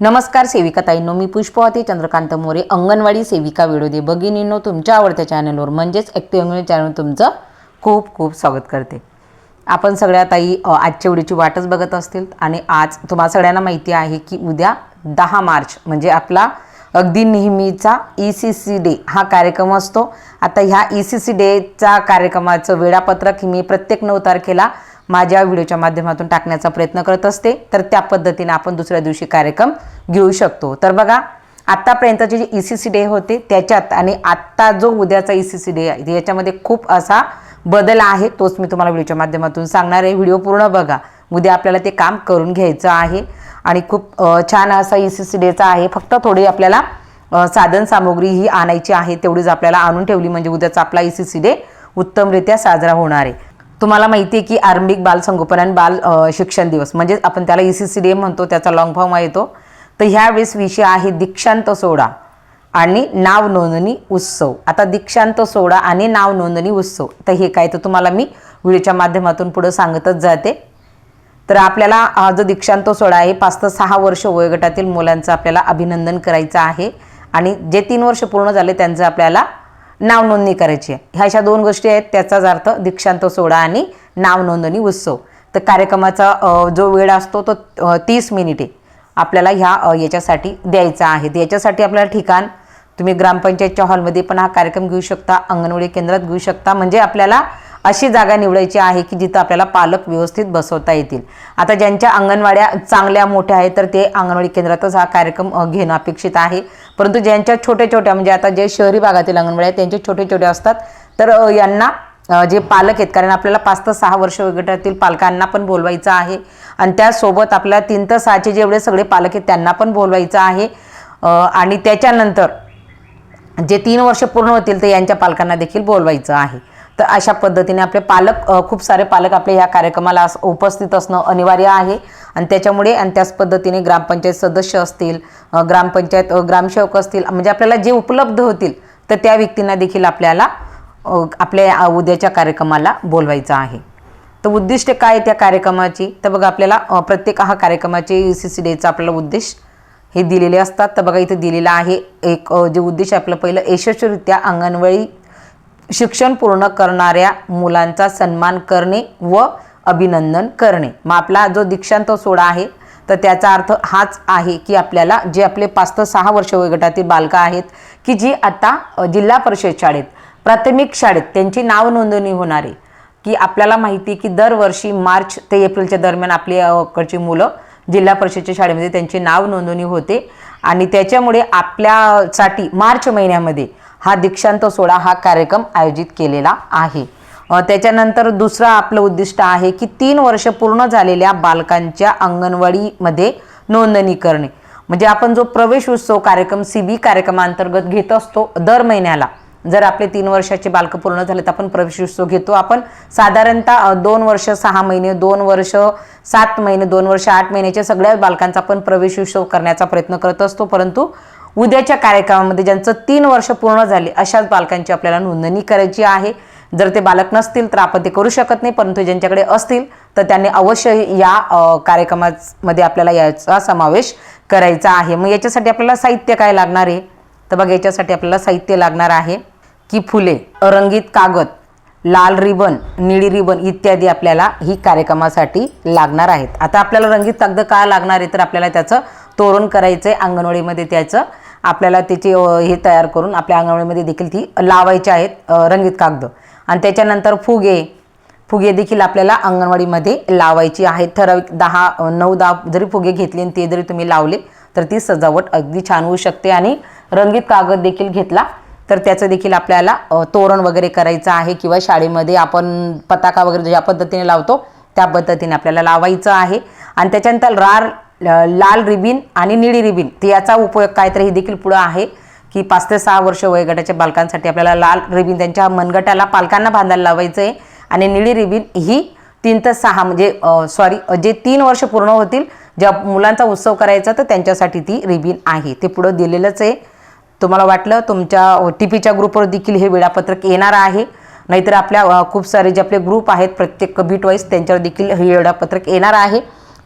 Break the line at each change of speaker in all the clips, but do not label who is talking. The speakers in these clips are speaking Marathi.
नमस्कार सेविका ताईंनो मी पुष्पवती चंद्रकांत मोरे अंगणवाडी सेविका विडोदे भगिनींनो तुमच्या आवडत्या चॅनलवर म्हणजेच ॲक्टिव्ह अंगणवाडी चॅनल तुमचं खूप खूप स्वागत करते. आपण सगळ्या ताई आजच्या व्हिडिओची वाटच बघत असतील आणि आज तुम्हाला सगळ्यांना माहिती आहे की उद्या दहा मार्च म्हणजे आपला अगदी नेहमीचा ई सी सी डे हा कार्यक्रम असतो. आता ह्या ई सी सी डेचा कार्यक्रमाचं वेळापत्रक मी प्रत्येक नऊ तारखेला माझ्या व्हिडिओच्या माध्यमातून टाकण्याचा प्रयत्न करत असते तर त्या पद्धतीने आपण दुसऱ्या दिवशी कार्यक्रम घेऊ शकतो. तर बघा आत्तापर्यंतचे जे ई सी सी डे होते त्याच्यात आणि आत्ता जो उद्याचा ई सी सी डे आहे याच्यामध्ये खूप असा बदल आहे तोच मी तुम्हाला व्हिडिओच्या माध्यमातून सांगणार आहे. व्हिडिओ पूर्ण बघा. उद्या आपल्याला ते काम करून घ्यायचं आहे आणि खूप छान असा ई सी सी डेचा आहे. फक्त थोडी आपल्याला साधन सामग्री ही आणायची आहे तेवढीच आपल्याला आणून ठेवली. म्हणजे उद्याचा आपला ई सी सी डे उत्तमरित्या साजरा होणार आहे. तुम्हाला माहिती आहे की आरंभिक बाल संगोपन आणि बाल शिक्षण दिवस म्हणजे आपण त्याला ई सी सी डे म्हणतो त्याचा लॉंग फॉर्म येतो तर ह्यावेळेस विषय आहे दीक्षांत सोहळा आणि नाव नोंदणी उत्सव. आता दीक्षांत सोहळा आणि नाव नोंदणी उत्सव तर हे काय तर तुम्हाला मी व्हिडिओच्या माध्यमातून पुढं सांगतच जाते. तर आपल्याला जो दीक्षांत सोहळा आहे पाच ते सहा वर्ष वयोगटातील मुलांचं आपल्याला अभिनंदन करायचं आहे. आणि जे तीन वर्ष पूर्ण झाले त्यांचं आपल्याला नाव नोंदणी करायची आहे. ह्या अशा दोन गोष्टी आहेत त्याचाच अर्थ दीक्षांत सोहळा आणि नाव नोंदणी उत्सव. तर कार्यक्रमाचा जो वेळ असतो तो तीस मिनिटे आपल्याला ह्या याच्यासाठी द्यायचा आहे. याच्यासाठी आपल्याला ठिकाण तुम्ही ग्रामपंचायतच्या हॉलमध्ये पण हा कार्यक्रम घेऊ शकता अंगणवाडी केंद्रात घेऊ शकता. म्हणजे आपल्याला अशी जागा निवडायची आहे की जिथं आपल्याला पालक व्यवस्थित बसवता येतील. आता ज्यांच्या अंगणवाड्या चांगल्या मोठ्या आहेत तर ते अंगणवाडी केंद्रातच हा कार्यक्रम घेणं अपेक्षित आहे. परंतु ज्यांच्या छोट्या छोट्या म्हणजे आता जे शहरी भागातील अंगणवाड्या आहेत त्यांचे छोटे छोटे असतात तर यांना जे पालक आहेत कारण आपल्याला पाच ते सहा वर्ष वगैरेतील पालकांना पण बोलवायचं आहे. आणि त्यासोबत आपल्याला तीन ते सहाचे जेवढे सगळे पालक आहेत त्यांना पण बोलवायचं आहे. आणि त्याच्यानंतर जे तीन वर्ष पूर्ण होतील ते यांच्या पालकांना देखील बोलवायचं आहे. तर अशा पद्धतीने आपले पालक खूप सारे पालक आपले ह्या कार्यक्रमाला उपस्थित असणं अनिवार्य आहे. आणि त्याच्यामुळे आणि त्याच पद्धतीने ग्रामपंचायत सदस्य असतील ग्रामपंचायत ग्रामसेवक असतील म्हणजे आपल्याला जे उपलब्ध होतील तर त्या व्यक्तींना देखील आपल्याला आपल्या उद्याच्या कार्यक्रमाला बोलवायचं आहे. तर उद्दिष्ट काय आहे त्या कार्यक्रमाची? तर बघा आपल्याला प्रत्येक हा कार्यक्रमाचे सी सी डेचा आपल्याला उद्देश हे दिलेले असतात. तर बघा इथे दिलेलं आहे एक जे उद्देश आहे आपलं पहिलं यशस्वीरित्या अंगणवाडी शिक्षण पूर्ण करणाऱ्या मुलांचा सन्मान करणे व अभिनंदन करणे. मग आपला जो दीक्षांत सोडा आहे तर त्याचा अर्थ हाच आहे की आपल्याला जे आपले पाच ते सहा वर्ष वयोगटातील बालकं आहेत की जी आता जिल्हा परिषद शाळेत प्राथमिक शाळेत त्यांची नाव नोंदणी होणार आहे. की आपल्याला माहिती आहे की दरवर्षी मार्च ते एप्रिलच्या दरम्यान आपली कडची मुलं जिल्हा परिषदेच्या शाळेमध्ये त्यांची नाव नोंदणी होते. आणि त्याच्यामुळे आपल्यासाठी मार्च महिन्यामध्ये हा दीक्षांत सोहळा हा कार्यक्रम आयोजित केलेला आहे. त्याच्यानंतर दुसरं आपलं उद्दिष्ट आहे की तीन वर्ष पूर्ण झालेल्या बालकांच्या अंगणवाडीमध्ये नोंदणी करणे. म्हणजे आपण जो प्रवेश उत्सव कार्यक्रम सी बी कार्यक्रमांतर्गत घेत असतो दर महिन्याला जर आपले तीन वर्षाचे बालकं पूर्ण झाले तर आपण प्रवेश उत्सव घेतो. आपण साधारणतः दोन वर्ष सहा महिने दोन वर्ष सात महिने दोन वर्ष आठ महिन्याच्या सगळ्या बालकांचा आपण प्रवेश उत्सव करण्याचा प्रयत्न करत असतो. परंतु उद्याच्या कार्यक्रमामध्ये ज्यांचं तीन वर्ष पूर्ण झाले अशाच बालकांची आपल्याला नोंदणी करायची आहे. जर ते बालक नसतील तर आपण ते करू शकत नाही परंतु ज्यांच्याकडे असतील तर त्यांनी अवश्य या कार्यक्रमामध्ये आपल्याला याचा समावेश करायचा आहे. मग याच्यासाठी आपल्याला साहित्य काय लागणार आहे? तर बघा याच्यासाठी आपल्याला साहित्य लागणार आहे की फुले रंगीत कागद लाल रिबन निळी रिबन इत्यादी आपल्याला ही कार्यक्रमासाठी लागणार आहेत. आता आपल्याला रंगीत कागद का लागणार आहे? तर आपल्याला त्याचं तोरण करायचं आहे अंगणवाडीमध्ये त्याचं. आपल्याला त्याचे हे तयार करून आपल्या अंगणवाडीमध्ये देखील ती लावायची आहेत रंगीत कागद. आणि त्याच्यानंतर फुगे. फुगे देखील आपल्याला अंगणवाडीमध्ये लावायची आहेत. ठराविक दहा नऊ दहा जरी फुगे घेतले आणि ते जरी तुम्ही लावले तर ती सजावट अगदी छान होऊ शकते. आणि रंगीत कागद देखील घेतला तर त्याचं देखील आपल्याला तोरण वगैरे करायचं आहे किंवा शाळेमध्ये आपण पताका वगैरे ज्या पद्धतीने लावतो त्या पद्धतीने आपल्याला लावायचं आहे. आणि त्याच्यानंतर रार लाल रिबीन आणि निळी रिबीन तर याचा उपयोग काय तर हे देखील पुढं आहे की पाच ते सहा वर्ष वयोगटाच्या बालकांसाठी आपल्याला लाल रिबीन त्यांच्या मनगटाला पालकांना बांधायला लावायचं आहे आणि निळी रिबीन ही तीन ते सहा म्हणजे सॉरी जे तीन वर्ष पूर्ण होतील ज्या मुलांचा उत्सव करायचा तर त्यांच्यासाठी ती रिबीन आहे. ते पुढं दिलेलंच आहे. तुम्हाला वाटलं तुमच्या टी पीच्या ग्रुपवर देखील हे वेळापत्रक येणार आहे. नाहीतर आपल्या खूप सारे जे आपले ग्रुप आहेत प्रत्येक बीट वाईज त्यांच्यावर देखील हे वेळापत्रक येणार आहे.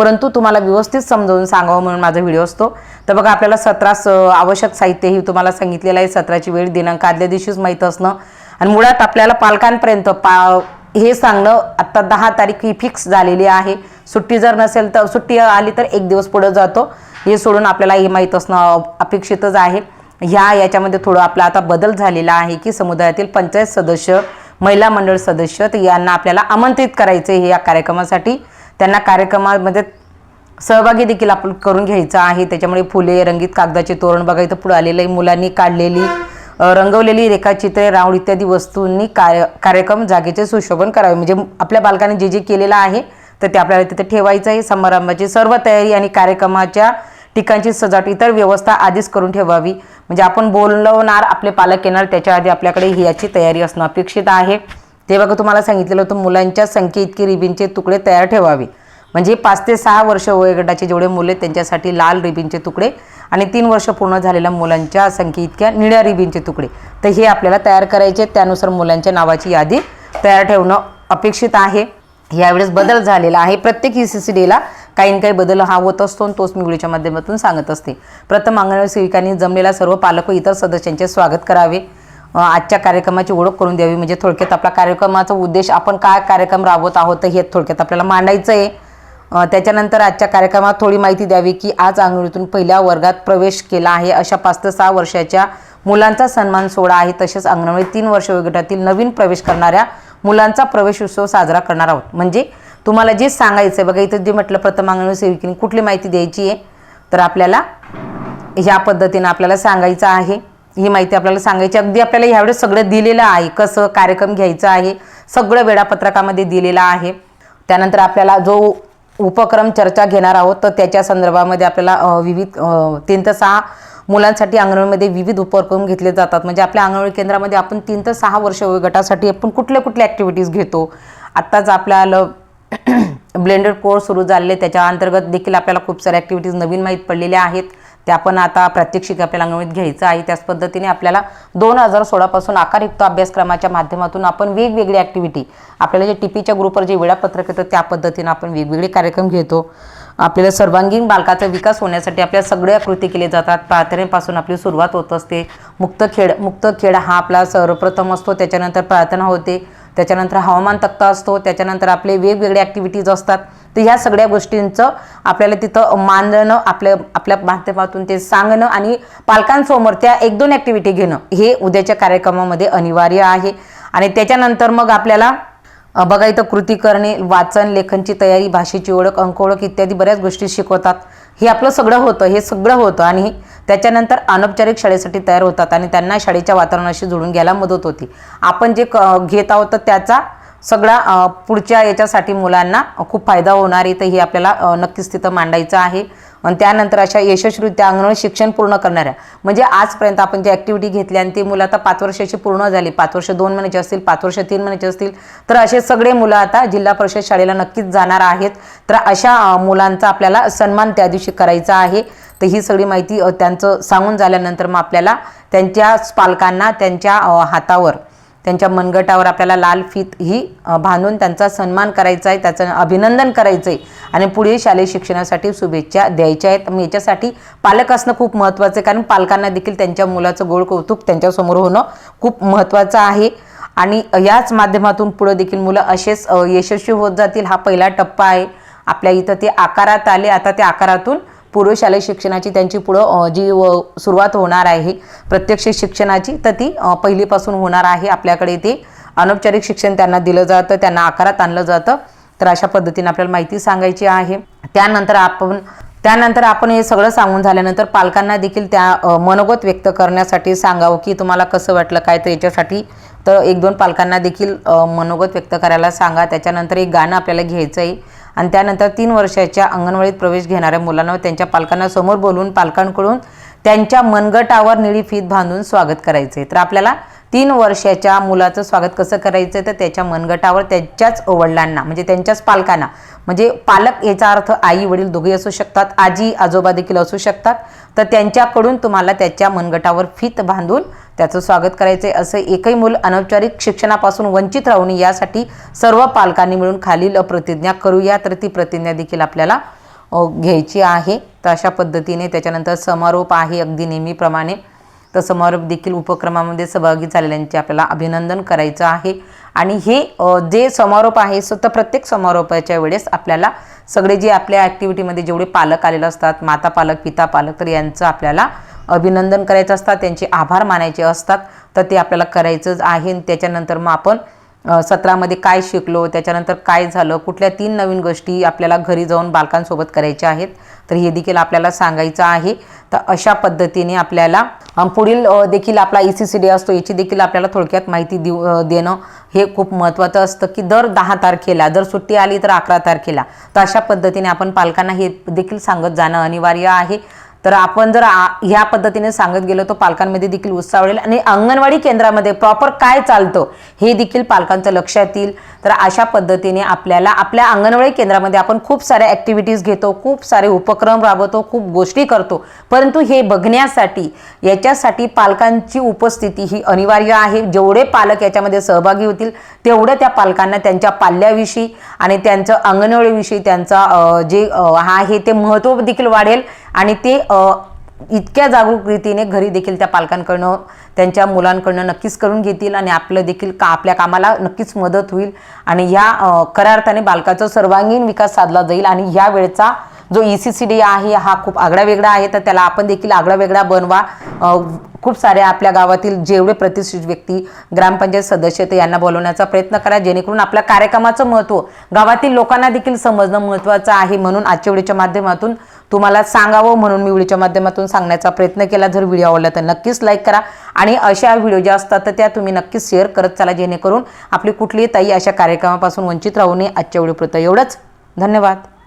परंतु तुम्हाला व्यवस्थित समजावून सांगावं म्हणून माझा व्हिडिओ असतो. तर बघा आपल्याला सत्रास आवश्यक आवश्यक साहित्यही तुम्हाला सांगितलेलं आहे. सत्राची वेळ दिनांक आदल्या दिवशीच माहीत असणं. आणि मुळात आपल्याला पालकांपर्यंत पा हे सांगणं आत्ता दहा तारीख ही फिक्स झालेली आहे. सुट्टी जर नसेल तर सुट्टी आली तर एक दिवस पुढं जातो. हे सोडून आपल्याला हे माहीत असणं अपेक्षितच आहे. ह्या याच्यामध्ये थोडं आपला आता बदल झालेला आहे की समुदायातील पंचायत सदस्य महिला मंडळ सदस्य तर यांना आपल्याला आमंत्रित करायचे हे या कार्यक्रमासाठी. त्यांना कार्यक्रमामध्ये सहभागी देखील आपण करून घ्यायचा आहे. त्याच्यामुळे फुले रंगीत कागदाचे तोरण बघा इथं पुढे आलेलं आहे. मुलांनी काढलेली रंगवलेली रेखाचित्रे राऊंड इत्यादी वस्तूंनी कार्य कार्यक्रम जागेचे सुशोभन करावे. म्हणजे आपल्या बालकाने जे जे केलेलं आहे तर ते आपल्याला तिथे ठेवायचं आहे. समारंभाची सर्व तयारी आणि कार्यक्रमाच्या ठिकाणची सजावट इतर व्यवस्था आधीच करून ठेवावी. म्हणजे आपण बोलवणार आपले पालक येणार त्याच्या आधी आपल्याकडे ही याची तयारी असणं अपेक्षित आहे. ते बघा तुम्हाला सांगितलेलं होतं मुलांच्या संख्ये इतके रिबिनचे तुकडे तयार ठेवावे. म्हणजे पाच ते सहा वर्ष वयोगटाचे जेवढे मुले आहेत, त्यांच्यासाठी लाल रिबिनचे तुकडे आणि तीन वर्ष पूर्ण झालेल्या मुलांच्या संख्ये इतक्या निळ्या रिबिनचे तुकडे. तर हे आपल्याला तयार करायचे आहेत. त्यानुसार मुलांच्या नावाची यादी तयार ठेवणं अपेक्षित आहे. यावेळेस बदल झालेला आहे. प्रत्येक ई सी सी डीला काही ना काही बदल हा होत असतो आणि तोच मी व्हिडिओच्या माध्यमातून सांगत असते. प्रथम अंगणवाडी सेविकांनी जमलेल्या सर्व पालक व इतर सदस्यांचे स्वागत करावे. आजच्या कार्यक्रमाची ओळख करून द्यावी. म्हणजे थोडक्यात आपला कार्यक्रमाचा उद्देश आपण काय कार्यक्रम राबवत आहोत तर हे थोडक्यात आपल्याला मांडायचं आहे त्याच्यानंतर आजच्या कार्यक्रमात थोडी माहिती द्यावी की आज आंघोळीतून पहिल्या वर्गात प्रवेश केला आहे. अशा पाच ते सहा वर्षाच्या मुलांचा सन्मान सोहळा आहे. तसेच अंगणवाडी तीन वर्ष वयोगटातील नवीन प्रवेश करणाऱ्या मुलांचा प्रवेश उत्सव साजरा करणार आहोत. म्हणजे तुम्हाला जे सांगायचं आहे बघा इथं जे म्हटलं प्रथम अंगणवाडी सेविकेने कुठली माहिती द्यायची आहे? तर आपल्याला ह्या पद्धतीनं आपल्याला सांगायचं आहे. ही माहिती आपल्याला सांगायची. अगदी आपल्याला ह्यावेळेस सगळं दिलेलं आहे. कसं कार्यक्रम घ्यायचं आहे. सगळं वेळापत्रकामध्ये दिलेलं आहे. त्यानंतर आपल्याला जो उपक्रम चर्चा घेणार आहोत तर त्याच्या संदर्भामध्ये आपल्याला विविध तीन ते सहा मुलांसाठी अंगणवाडीमध्ये विविध उपक्रम घेतले जातात. म्हणजे आपल्या अंगणवाडी केंद्रामध्ये आपण तीन ते सहा वर्ष वयोगटासाठी आपण कुठल्या कुठल्या ॲक्टिव्हिटीज घेतो. आत्ताच आपल्याला ब्लेंडर कोर्स सुरू झालेले. त्याच्या अंतर्गत देखील आपल्याला खूप साऱ्या ॲक्टिव्हिटीज नवीन माहीत पडलेल्या आहेत. त्या पण आता प्रात्यक्षिक आपल्याला अंगणवाडीत घ्यायचं आहे. त्याच पद्धतीने आपल्याला दोन हजार सोळापासून आकारयुक्त अभ्यासक्रमाच्या माध्यमातून आपण वेगवेगळी ॲक्टिव्हिटी आपल्याला जे टीपीच्या ग्रुपवर जे वेळापत्रक येतं त्या पद्धतीनं आपण वेगवेगळे कार्यक्रम घेतो. आपल्याला सर्वांगीण बालकाचा विकास होण्यासाठी आपल्या सगळ्या कृती केल्या जातात. प्रार्थनेपासून आपली सुरुवात होत असते. मुक्त खेळ मुक्त खेळ हा आपला सर्वप्रथम असतो. त्याच्यानंतर प्रार्थना होते. त्याच्यानंतर हवामान तक्ता असतो. त्याच्यानंतर आपले वेगवेगळे ॲक्टिव्हिटीज असतात. तर ह्या सगळ्या गोष्टींचं आपल्याला तिथं मानणं आपल्या आपल्या माध्यमातून ते सांगणं आणि पालकांसमोर त्या एक दोन ॲक्टिव्हिटी घेणं हे उद्याच्या कार्यक्रमामध्ये अनिवार्य आहे. आणि त्याच्यानंतर मग आपल्याला बघा इथं कृती करणे वाचन लेखनची तयारी भाषेची ओळख अंक ओळख इत्यादी बऱ्याच गोष्टी शिकवतात. हे आपलं सगळं होतं हे सगळं होतं आणि त्याच्यानंतर अनौपचारिक शाळेसाठी तयार होतात आणि त्यांना शाळेच्या वातावरणाशी जोडून घ्यायला मदत होती. आपण जे क घेत आहोत तर त्याचा सगळा पुढच्या याच्यासाठी मुलांना खूप फायदा होणार. आहे तर हे आपल्याला नक्कीच तिथं मांडायचं आहे. आणि त्यानंतर अशा यशस्वीरित्या अंगणवाडी शिक्षण पूर्ण करणाऱ्या म्हणजे आजपर्यंत आपण जे ॲक्टिव्हिटी घेतली आणि ती मुलं आता पाच वर्षाची पूर्ण झाली. पाच वर्ष दोन महिन्याचे असतील पाच वर्ष तीन महिन्याचे असतील तर असे सगळे मुलं आता जिल्हा परिषद शाळेला नक्कीच जाणार आहेत. तर अशा मुलांचा आपल्याला सन्मान त्या दिवशी करायचा आहे. तर ही सगळी माहिती त्यांचं सांगून झाल्यानंतर मग आपल्याला त्यांच्या पालकांना त्यांच्या हातावर त्यांच्या मनगटावर आपल्याला लाल फीत ही बांधून त्यांचा सन्मान करायचा आहे त्याचं अभिनंदन करायचं आहे आणि पुढे शालेय शिक्षणासाठी शुभेच्छा द्यायच्या आहेत. मग याच्यासाठी पालक असणं खूप महत्त्वाचं आहे. कारण पालकांना देखील त्यांच्या मुलाचं गोड कौतुक त्यांच्यासमोर होणं खूप महत्त्वाचं आहे. आणि याच माध्यमातून पुढं देखील मुलं असेच यशस्वी होत जातील. हा पहिला टप्पा आहे. आपल्या इथं ते आकारात आले. आता त्या आकारातून पूर्व शालेय शिक्षणाची त्यांची पुढं जी व सुरुवात होणार आहे प्रत्यक्ष शिक्षणाची तर ती पहिलीपासून होणार आहे. आपल्याकडे ते अनौपचारिक शिक्षण त्यांना दिलं जातं त्यांना आकारात आणलं जातं. तर अशा पद्धतीने आपल्याला माहिती सांगायची आहे. त्यानंतर आपण त्यानंतर आपण हे सगळं सांगून झाल्यानंतर पालकांना देखील त्या मनोगत व्यक्त करण्यासाठी सांगावं की तुम्हाला कसं वाटलं काय तर याच्यासाठी तर एक दोन पालकांना देखील मनोगत व्यक्त करायला सांगा. त्याच्यानंतर एक गाणं आपल्याला घ्यायचं आहे आणि त्यानंतर तीन वर्षाच्या अंगणवाडीत प्रवेश घेणाऱ्या मुलांना त्यांच्या पालकांना समोर बोलवून पालकांकडून त्यांच्या मनगटावर निळी फीत बांधून स्वागत करायचे. तर आपल्याला तीन वर्षाच्या मुलाचं स्वागत कसं करायचं? आहे तर त्याच्या मनगटावर त्यांच्याच वडिलांना म्हणजे त्यांच्याच पालकांना म्हणजे पालक याचा अर्थ आई वडील दोघे असू शकतात आजी आजोबा देखील असू शकतात. तर त्यांच्याकडून तुम्हाला त्याच्या मनगटावर फीत बांधून त्याचं स्वागत करायचं आहे असं एकही मूल अनौपचारिक शिक्षणापासून वंचित राहू नये यासाठी सर्व पालकांनी मिळून खालील प्रतिज्ञा करूया. तर ती प्रतिज्ञा देखील आपल्याला घ्यायची आहे. तर अशा पद्धतीने त्याच्यानंतर समारोप आहे अगदी नेहमीप्रमाणे. तर समारोप देखील उपक्रमामध्ये सहभागी झालेल्यांचे आपल्याला अभिनंदन करायचं आहे. आणि हे जे समारोप आहे सो तर प्रत्येक समारोपाच्या वेळेस आपल्याला सगळे जे आपल्या ॲक्टिव्हिटीमध्ये जेवढे पालक आलेले असतात माता पालक पिता पालक तर यांचं आपल्याला अभिनंदन करायचं असतात त्यांचे आभार मानायचे असतात तर ते आपल्याला करायचंच आहे. त्याच्यानंतर मग आपण सत्रामध्ये काय शिकलो त्याच्यानंतर काय झालं कुठल्या तीन नवीन गोष्टी आपल्याला घरी जाऊन बालकांसोबत करायच्या आहेत तर हे देखील आपल्याला सांगायचं आहे. तर अशा पद्धतीने आपल्याला पुढील देखील आपला ई सी सी डे असतो याची देखील आपल्याला थोडक्यात माहिती देऊ देणं हे खूप महत्त्वाचं असतं की दर दहा तारखेला जर सुट्टी आली तर अकरा तारखेला तर अशा पद्धतीने आपण पालकांना हे देखील सांगत जाणं अनिवार्य आहे. तर आपण जर आ- ह्या पद्धतीने सांगत गेलो तर पालकांमध्ये देखील उत्साह वाढेल. आणि अंगणवाडी केंद्रामध्ये प्रॉपर काय चालतं हे देखील पालकांचं लक्षात येईल तर अशा पद्धतीने आपल्याला आपल्या अंगणवाडी केंद्रामध्ये आपण खूप साऱ्या ॲक्टिव्हिटीज घेतो खूप सारे उपक्रम राबवतो खूप गोष्टी करतो. परंतु हे बघण्यासाठी याच्यासाठी पालकांची उपस्थिती ही अनिवार्य आहे. जेवढे पालक याच्यामध्ये सहभागी होतील तेवढं त्या पालकांना त्यांच्या पाल्याविषयी आणि त्यांचं अंगणवाडीविषयी त्यांचा जे हा आहे ते महत्त्व देखील वाढेल. आणि ते इतक्या जागरूक रीतीने घरी देखील त्या पालकांकडनं त्यांच्या मुलांकडनं नक्कीच करून घेतील आणि आपलं देखील का आपल्या कामाला नक्कीच मदत होईल. आणि ह्या खऱ्या अर्थाने बालकाचा सर्वांगीण विकास साधला जाईल आणि ह्या वेळचा जो ई सी सी डी आहे हा खूप आगळा वेगळा आहे तर त्याला आपण देखील आगळा वेगळा बनवा खूप साऱ्या आपल्या गावातील जेवढे प्रतिष्ठित व्यक्ती ग्रामपंचायत सदस्य ते यांना बोलवण्याचा प्रयत्न करा. जेणेकरून आपल्या कार्यक्रमाचं महत्त्व गावातील लोकांना देखील समजणं महत्त्वाचं आहे म्हणून आजच्या व्हिडिओच्या माध्यमातून तुम्हाला सांगावं म्हणून मी व्हिडिओच्या माध्यमातून सांगण्याचा प्रयत्न केला. जर व्हिडिओ आवडला तर नक्कीच लाईक करा आणि अशा व्हिडिओ ज्या असतात तर त्या तुम्ही नक्कीच शेअर करत चला. जेणेकरून आपली कुठलीही ताई अशा कार्यक्रमापासून वंचित राहू नये. आजच्या व्हिडिओपुरतं एवढंच. धन्यवाद.